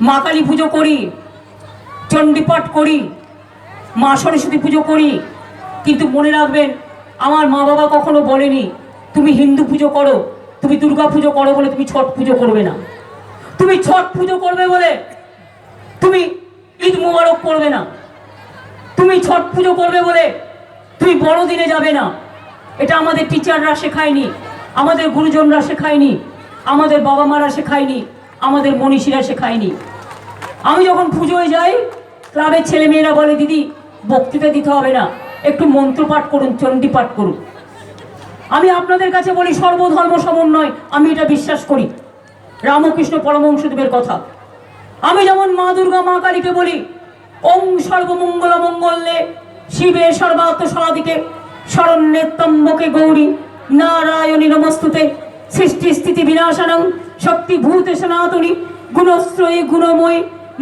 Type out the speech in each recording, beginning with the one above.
মা কালী পুজো করি, চণ্ডীপাঠ করি, মা সরস্বতী পুজো করি। কিন্তু মনে রাখবেন, আমার মা বাবা কখনো বলেনি, তুমি হিন্দু পুজো করো, তুমি দুর্গা পুজো করো বলে তুমি ছট পুজো করবে না। তুমি ছট পুজো করবে বলে তুমি ঈদ মুবারক করবে না। তুমি ছট পুজো করবে বলে তুমি বড়দিনে যাবে না। এটা আমাদের টিচাররা শেখায়নি, আমাদের গুরুজনরা শেখায়নি, আমাদের বাবা মারা শেখায়নি। আমাদের মনীষীরা শেখায়নি। আমি যখন পুজোয় যাই, ক্লাবের ছেলেমেয়েরা বলে, দিদি, বক্তৃতা দিতে হবে না, একটু মন্ত্র পাঠ করুন, চণ্ডী পাঠ করুন। আমি আপনাদের কাছে বলি, সর্বধর্ম সমন্বয়, আমি এটা বিশ্বাস করি। রামকৃষ্ণ পরমহংসদেবের কথা। আমি যেমন মা দুর্গা, মা কালীকে বলি, ওং সর্বমঙ্গল মঙ্গলে, শিবে সর্বাত্ম সরাদিকে শরণ্যেত্তম্বকে গৌরী, নারায়ণী নমস্তুতে সৃষ্টি স্থিতি বিনাশনং শক্তি ভূতে সনাতনী, গুণশ্রয়ী গুণময়ী,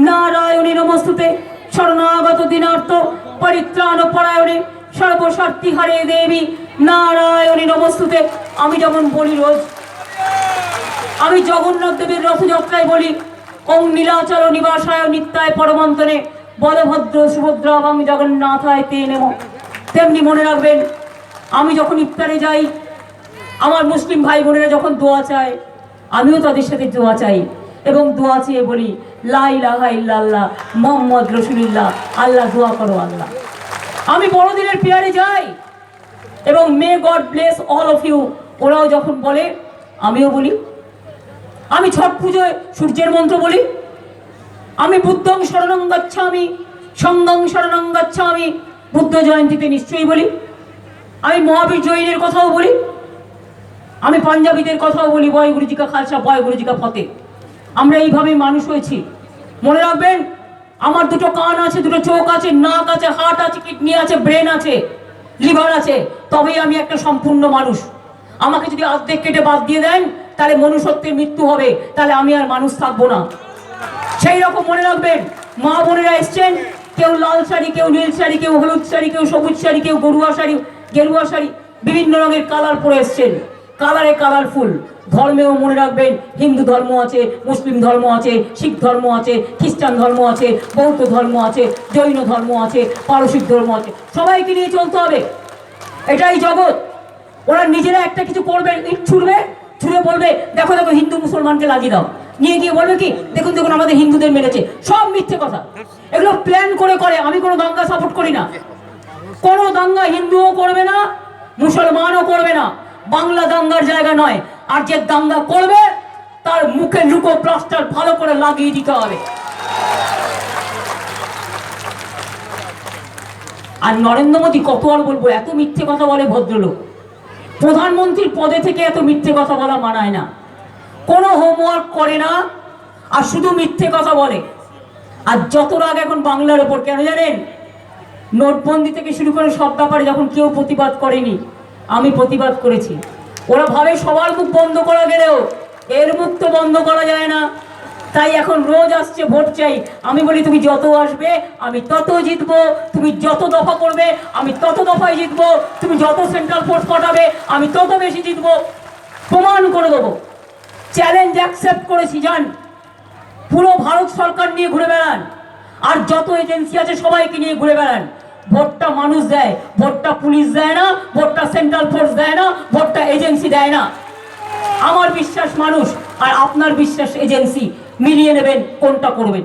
নারায়ণী নমস্তুতে, শরণাগত দিনার্থ, পরিত্রাণ পরায়ণে সর্বশক্তি হারে দেবী, নারায়ণী নমস্তুতে। আমি যেমন বলি রোজ, আমি জগন্নাথ দেবের রথযাত্রায় বলি ওং নীলাচল নিবাসায় নিত্যায় পরমন্তনে, বলভদ্র সুভদ্রা এবং জগন্নাথায় তে নেব তেমনি মনে রাখবেন, আমি যখন ইফতারে যাই, আমার মুসলিম ভাই বোনেরা যখন দোয়া চায় আমিও তাদের সাথে দোয়া চাই এবং দোয়া চেয়ে বলি লাহা ইল্লাল্লাহ, মোহাম্মদ রসুলিল্লাহ, আল্লাহ দোয়া করো আল্লাহ। আমি বড়দিনের পেয়ারে যাই এবং may God bless all of you, ওরাও যখন বলে, আমিও বলি। আমি ছট পুজোয় সূর্যের মন্ত্র বলি। আমি বুদ্ধং শরণং গচ্ছামি, সঙ্গং শরণং গচ্ছামি, বুদ্ধ জয়ন্তীতে নিশ্চয়ই বলি। আমি মহাবীর জৈনের কথাও বলি। আমি পাঞ্জাবিদের কথাও বলি, বয় গুরুজিকা খালসা, বয় গুরুজিকা ফতে। আমরা এইভাবেই মানুষ হয়েছি। মনে রাখবেন, আমার দুটো কান আছে, দুটো চোখ আছে, নাক আছে, হার্ট আছে, কিডনি আছে, ব্রেন আছে, লিভার আছে, তবেই আমি একটা সম্পূর্ণ মানুষ। আমাকে যদি অর্ধেক কেটে বাদ দিয়ে দেন, তাহলে মনুষ্যত্বের মৃত্যু হবে, তাহলে আমি আর মানুষ থাকব না। সেই রকম মনে রাখবেন, মা বোনেরা এসছেন, কেউ লাল শাড়ি, কেউ নীল শাড়ি, কেউ হলুদ শাড়ি, কেউ সবুজ শাড়ি, কেউ গরুয়া শাড়ি, গেরুয়া শাড়ি, বিভিন্ন রঙের কালার পরে এসছেন। কালারে কালারফুল ধর্মেও মনে রাখবেন, হিন্দু ধর্ম আছে, মুসলিম ধর্ম আছে, শিখ ধর্ম আছে, খ্রিস্টান ধর্ম আছে, বৌদ্ধ ধর্ম আছে, জৈন ধর্ম আছে, পারসিক ধর্ম আছে। সবাইকে নিয়ে চলতে হবে। এটাই জগৎ। ওরা নিজেরা একটা কিছু করবে, ইট ছুড়বে, ছুড়ে বলবে, দেখো দেখো, হিন্দু মুসলমানকে লাগিয়ে দাও। নিয়ে গিয়ে বলবে কি, দেখুন দেখুন, আমাদের হিন্দুদের মেরেছে। সব মিথ্যে কথা। এগুলো প্ল্যান করে করে। আমি কোনো দাঙ্গা সাপোর্ট করি না। কোনো দাঙ্গা হিন্দুও করবে না, মুসলমানও করবে না। বাংলা দাঙ্গার জায়গা নয়। আর যে দাঙ্গা করবে, তার মুখে লুকো প্লাস্টার ভালো করে লাগিয়ে দিতে হবে। আর নরেন্দ্র মোদী কত আর বলব, এত মিথ্যে কথা বলে ভদ্রলোক। প্রধানমন্ত্রীর পদে থেকে এত মিথ্যে কথা বলা মানায় না। কোনো হোমওয়ার্ক করে না, আর শুধু মিথ্যে কথা বলে। আর যত রাগ এখন বাংলার ওপর, কেন জানেন? নোটবন্দি থেকে শুরু করে সব ব্যাপারে যখন কেউ প্রতিবাদ করেনি আমি প্রতিবাদ করেছি। ওরা ভাবে সবার মুখ বন্ধ করা গেলেও এর মুখ তো বন্ধ করা যায় না। তাই এখন রোজ আসছে ভোট চাই। আমি বলি, তুমি যত আসবে, আমি তত জিতবো। তুমি যত দফা করবে, আমি তত দফায় জিতবো। তুমি যত সেন্ট্রাল ফোর্স পাঠাবে, আমি তত বেশি জিতব। প্রমাণ করে দেবো। চ্যালেঞ্জ অ্যাকসেপ্ট করেছি যান পুরো ভারত সরকার নিয়ে ঘুরে বেড়ান। আর যত এজেন্সি আছে, সবাইকে নিয়ে ঘুরে বেড়ান। ভোটটা মানুষ দেয়, ভোটটা পুলিশ দেয় না, ভোটটা সেন্ট্রাল ফোর্স দেয় না, ভোটটা এজেন্সি দেয় না। আমার বিশ্বাস মানুষ আর আপনার বিশ্বাস এজেন্সি মিলিয়ে নেবেন, কোনটা করবেন?